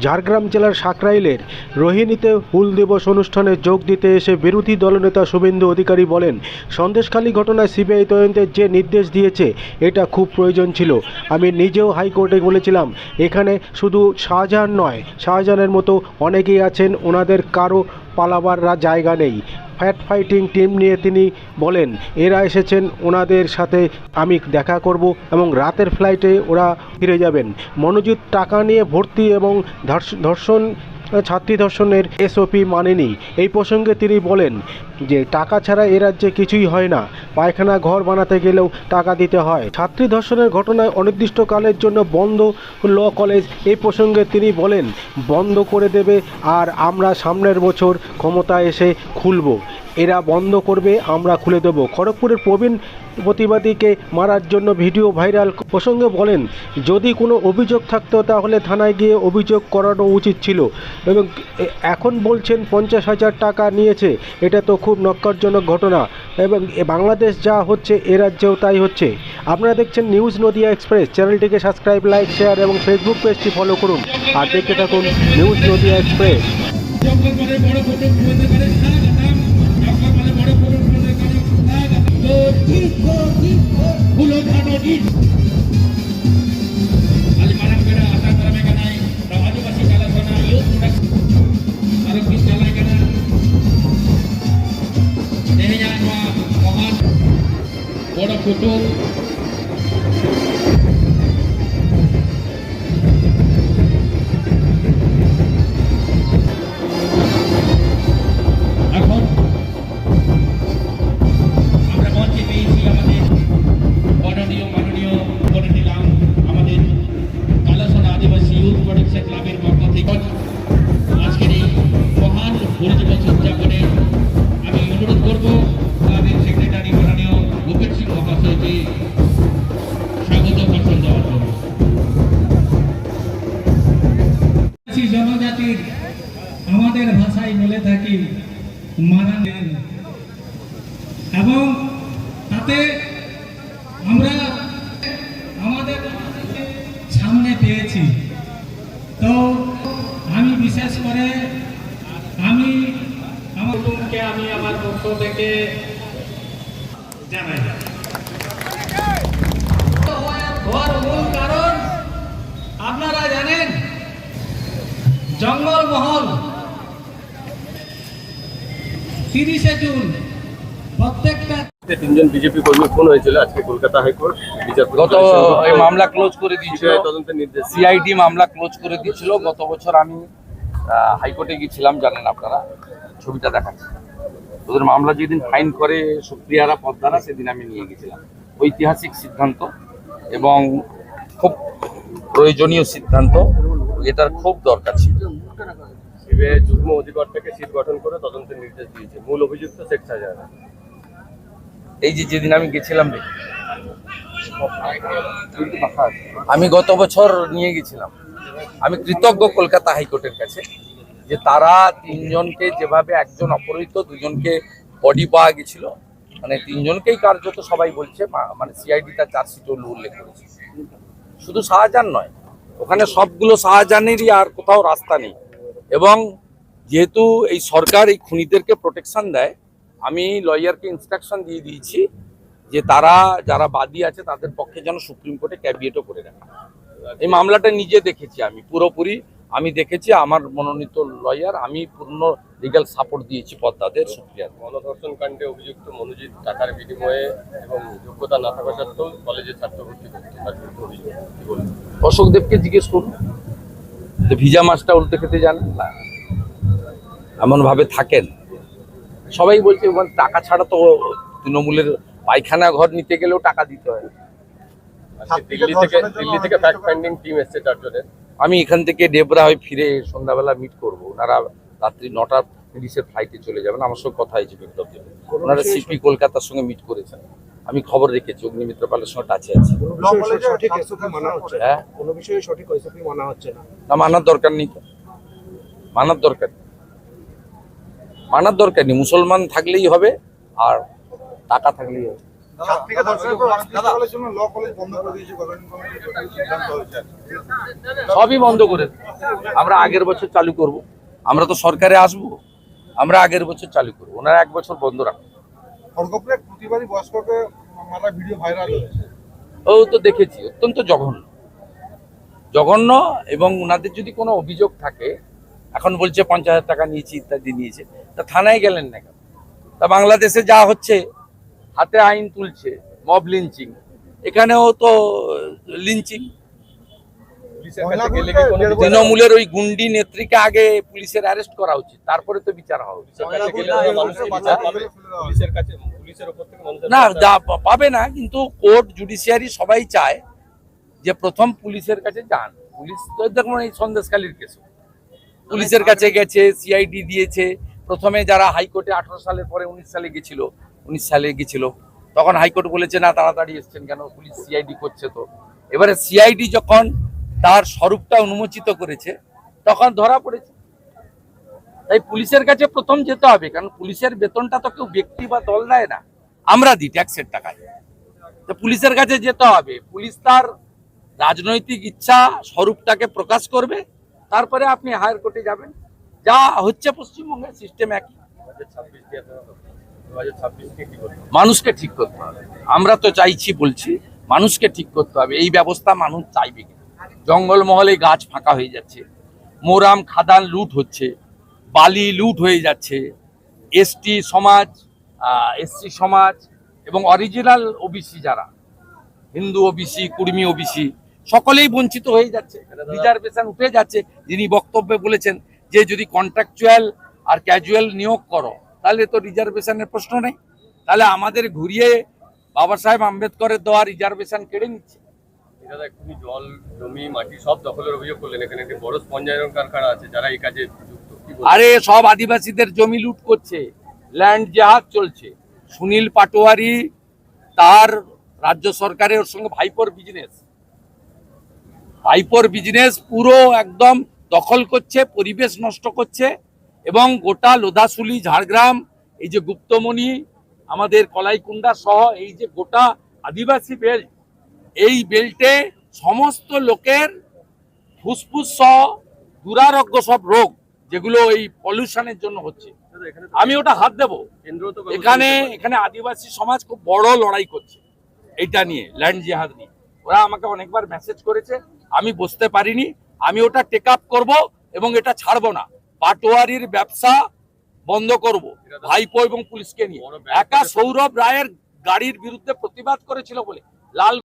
ঝাড়গ্রাম জেলার সাকরাইলের রোহিণীতে হুল দিবস অনুষ্ঠানে যোগ দিতে এসে বিরোধী দলনেতা শুভেন্দু অধিকারী বলেন, সন্দেশখালী ঘটনায় সিবিআই তদন্তের যে নির্দেশ দিয়েছে, এটা খুব প্রয়োজন ছিল। আমি নিজেও হাইকোর্টে বলেছিলাম, এখানে শুধু শাহজাহান নয়, শাহজাহানের মতো অনেকেই আছেন, ওনাদের কারও পালাবার জায়গা নেই। ফ্যাট ফাইটিং টিম নিয়ে তিনি বলেন, এরা এসেছেন ওনাদের সাথে আমি দেখা করব এবং রাতের ফ্লাইটে ওরা ফিরে যাবেন। মনোজিৎ টাকা নিয়ে ভর্তি এবং ধর্ষ- ধর্ষণ ছাত্রী ধর্ষণের এসওপি মানেনি। এই প্রসঙ্গে তিনি বলেন যে টাকা ছাড়া এ রাজ্যে কিছুই হয় না। পায়খানা ঘর বানাতে গেলেও টাকা দিতে হয়। ছাত্রী ধর্ষণের ঘটনায় অনির্দিষ্টকালের জন্য বন্ধ ল কলেজ এই প্রসঙ্গে তিনি বলেন, বন্ধ করে দেবে আর আমরা সামনের বছর ক্ষমতায় এসে খুলব। এরা বন্ধ করবে, আমরা খুলে দেবো। খড়গপুরের প্রবীণ প্রতিবাদীকে মারার জন্য ভিডিও ভাইরাল প্রসঙ্গে বলেন, যদি কোনো অভিযোগ থাকতো তাহলে থানায় গিয়ে অভিযোগ করানো উচিত ছিল এবং এখন বলছেন পঞ্চাশ হাজার টাকা নিয়েছে। এটা তো খুব নক্কারজনক ঘটনা এবং বাংলাদেশ যা হচ্ছে, এ রাজ্যেও তাই হচ্ছে। আপনারা দেখছেন নিউজ নদিয়া এক্সপ্রেস। চ্যানেলটিকে সাবস্ক্রাইব, লাইক, শেয়ার এবং ফেসবুক পেজটি ফলো করুন। আর দেখতে থাকুন নিউজ নদিয়া এক্সপ্রেস। বড় কুটুম মারা নেন এবং তাতে আমরা আমাদের সামনে পেয়েছি। তো আমি বিশেষ করে আমি আমার কুটুমকে আমি আমার পক্ষ থেকে জানাই। হওয়ার মূল কারণ আপনারা জানেন, জঙ্গলমহল তিরিশে জুন প্রত্যেকটা তিনজন বিজেপি কর্মী খুন হয়েছিল আজকে কলকাতা হাইকোর্ট গত এই মামলা ক্লোজ করে দিয়েছিল। তদন্তের নির্দেশ সিআইডি মামলা ক্লোজ করে দিয়েছিল। গত বছর আমি হাইকোর্টে গিয়েছিলাম জানেন আপনারা ছবিটা দেখাচ্ছি। ওদের মামলা যেদিন ফাইন করে সুপ্রিয়ারা পদ্মারা সেদিন আমি নিয়ে গেছিলাম ঐতিহাসিক সিদ্ধান্ত এবং খুব প্রয়োজনীয় সিদ্ধান্ত এটার খুব দরকার ছিল। সিবিআই যুগ্ম অধিকর্তাকে সিট গঠন করে তদন্তের নির্দেশ দিয়েছে। মূল অভিযুক্ত শেখ এই যে যেদিন আমি গেছিলাম আমি গত বছর নিয়ে গেছিলাম। আমি কৃতজ্ঞ কলকাতা হাইকোর্টের কাছে যে তারা তিনজনকে যেভাবে একজন অপহৃত, দুজনকে বডি পাওয়া গেছিল। মানে তিনজনকেই কার্যত সবাই বলছে মানে সিআইডি তার চার্জশিটে উল্লেখ করেছে। শুধু শাহজাহান নয়, ওখানে সবগুলো শাহজাহানেরই আর কোথাও রাস্তা নেই। এবং যেহেতু এই সরকার এই খুনিদেরকে প্রোটেকশন দেয় আমি লয়ারকে ইনস্ট্রাকশন দিয়ে দিয়েছি যে তারা যারা বাদী আছে তাদের পক্ষে যেন সুপ্রিম কোর্টে ক্যাবিয়েটও করে রাখে। এই মামলাটা নিজে দেখেছি আমি পুরোপুরি আমি দেখেছি আমার মনোনীত লয়ার আমি পূর্ণ লিগ্যাল সাপোর্ট দিয়েছি পদ্মাদের সুপ্রিয়ার। গণধর্ষণ কাণ্ডে অভিযুক্ত মনোজিৎ টাকার বিনিময়ে এবং যোগ্যতা না থাকা সত্ত্বেও কলেজে ছাত্র ভর্তি করতে অশোক দেবকে জিজ্ঞেস করুন। ভিজা মাছটা উল্টে খেতে জানেন? না। এমন ভাবে থাকেন। সবাই বলছে মানে টাকা ছাড়া তো তৃণমূলের পায়খানা ঘর নিতে গেলেও টাকা দিতে হয়। দিল্লি থেকে দিল্লি থেকে ফ্যাক্ট ফাইন্ডিং টিম এসছে চারজনের আমি এখান থেকে ডেবরা হয়ে ফিরে সন্ধ্যাবেলা মিট করব। ওনারা রাত্রি নটা তিরিশের ফ্লাইটে চলে যাবেন। আমার সঙ্গে কথা হয়েছে বিপ্লব ওনারা সিপি কলকাতার সঙ্গে মিট করেছেন। আমি খবর রেখেছি অগ্নিমিত্র পালের সঙ্গে টাচে আছি। ল কলেজে সঠিক এসওপি মানা হচ্ছে না। হ্যাঁ। কোনো বিষয়ে সঠিক এসওপি মানা হচ্ছে না। না মানার দরকার নেই তো। মানার দরকার নেই। মানার দরকার নেই। মুসলমান থাকলেই হবে আর টাকা থাকলেই হবে। সাত থেকে দশের পর কলেজ জন্য ল কলেজ বন্ধ করে দিয়েছে গভর্নমেন্ট কমিটির সিদ্ধান্ত হয়েছে। সবই বন্ধ করে আমরা আগের বছর চালু করব। আমরা তো সরকারে আসব। আমরা আগের বছর চালু করব। ওনারা এক বছর বন্ধ রাখব খড়গপুরে প্রতিবারই বয়স্ককে মারা ভিডিও ভাইরাল হয়েছে। ও তো দেখেছি, অত্যন্ত জঘন্য। জঘন্য এবং ওনাদের যদি কোনো অভিযোগ থাকে, এখন বলছে পঞ্চাশ টাকা নিয়েছি, ইত্যাদি নিয়েছে, তা থানায় গেলেন না কেন? তা বাংলাদেশে যা হচ্ছে, হাতে আইন তুলছে, মব লিঞ্চিং। এখানেও তো লিঞ্চিং। তৃণমূলের ওই গুন্ডি নেত্রীকে আগে পুলিশের অ্যারেস্ট করা উচিত তারপরে তো বিচার হওয়া উচিত না যা পাবে না কিন্তু কোর্ট জুডিশিয়ারি সবাই চায় যে প্রথম পুলিশের কাছে যান। পুলিশ তো দেখুন এই সন্দেশকালীর কেস পুলিশের কাছে গেছে সিআইডি দিয়েছে। প্রথমে যারা হাইকোর্টে আঠারো সালের পরে উনিশ সালে গেছিল উনিশ সালে গেছিল। তখন হাইকোর্ট বলেছে না তাড়াতাড়ি এসছেন কেন? পুলিশ সিআইডি করছে তো। এবারে সিআইডি যখন তার স্বরূপটা উন্মোচিত করেছে, তখন ধরা পড়েছে। তাই পুলিশের কাছে প্রথম যেতে হবে, কারণ পুলিশের বেতনটা তো কেউ ব্যক্তি বা দল দেয় না। আমরা দিই ট্যাক্সের টাকায়। তো পুলিশের কাছে যেতে হবে। পুলিশ তার রাজনৈতিক ইচ্ছা, স্বরূপটাকে প্রকাশ করবে, তারপরে আপনি হায়ার কোর্টে যাবেন। যা হচ্ছে পশ্চিমবঙ্গের সিস্টেম একই। 2026 দিয়ে তো 2026 কে কি করবে? মানুষকে ঠিক করতে হবে। আমরা তো চাইছি, বলছি, মানুষকে ঠিক করতে হবে। এই ব্যবস্থা মানুষ চাইবে জঙ্গলমহলে গাছ ফাঁকা হয়ে যাচ্ছে। মোরাম খাদান লুট হচ্ছে বালি লুট হয়ে যাচ্ছে। এসটি সমাজ এসসি সমাজ এবং অরিজিনাল ওবিসি যারা হিন্দু ওবিসি কুর্মী ওবিসি সকলেই বঞ্চিত হয়ে যাচ্ছে। রিজার্ভেশন উঠে যাচ্ছে। যিনি বক্তব্যে বলেছেন যে যদি কন্ট্রাকচুয়াল আর ক্যাজুয়াল নিয়োগ করো তাহলে তো রিজার্ভেশনের প্রশ্ন নেই। তাহলে আমাদের ঘুরিয়ে বাবা সাহেব আম্বেদকরের দেওয়া রিজার্ভেশন কেড়ে নিচ্ছে। দাদা এক্ষুনি জল, জমি, মাটি, সব দখলের অভিযোগ করলেন। এখানে একটি বড় স্পঞ্জ আয়রন কারখানা আছে, যারা এই কাজে আরে, সব আদিবাসীদের জমি লুট করছে ল্যান্ড জাহাজ চলছে। সুনীল পাটোয়ারি তার রাজ্য সরকারের সঙ্গে ভাইপোর বিজনেস ভাইপোর বিজনেস পুরো একদম দখল করছে, পরিবেশ নষ্ট করছে এবং গোটা লোধাশুলি ঝাড়গ্রাম, এই যে গুপ্তমণি, আমাদের কলাইকুণ্ডা সহ এই যে গোটা আদিবাসী বেল্ট এই বেল্টে সমস্ত লোকের ফুসফুস সহ দুরারোগ্য সব রোগ যেগুলো এই পলিউশনের জন্য হচ্ছে। আমি ওটা হাত দেবো। এখানে এখানে আদিবাসী সমাজ খুব বড় লড়াই করছে এইটা নিয়ে ল্যান্ড জিহাদ নিয়ে। ওরা আমাকে অনেকবার মেসেজ করেছে আমি বসতে পারিনি আমি ওটা টেক আপ করব এবং এটা ছাড়বো না। পাটোয়ারির ব্যবসা বন্ধ করব ভাইপো এবং পুলিশকে নিয়ে। একা সৌরভ রায়ের গাড়ির বিরুদ্ধে প্রতিবাদ করেছিল বলে। লাল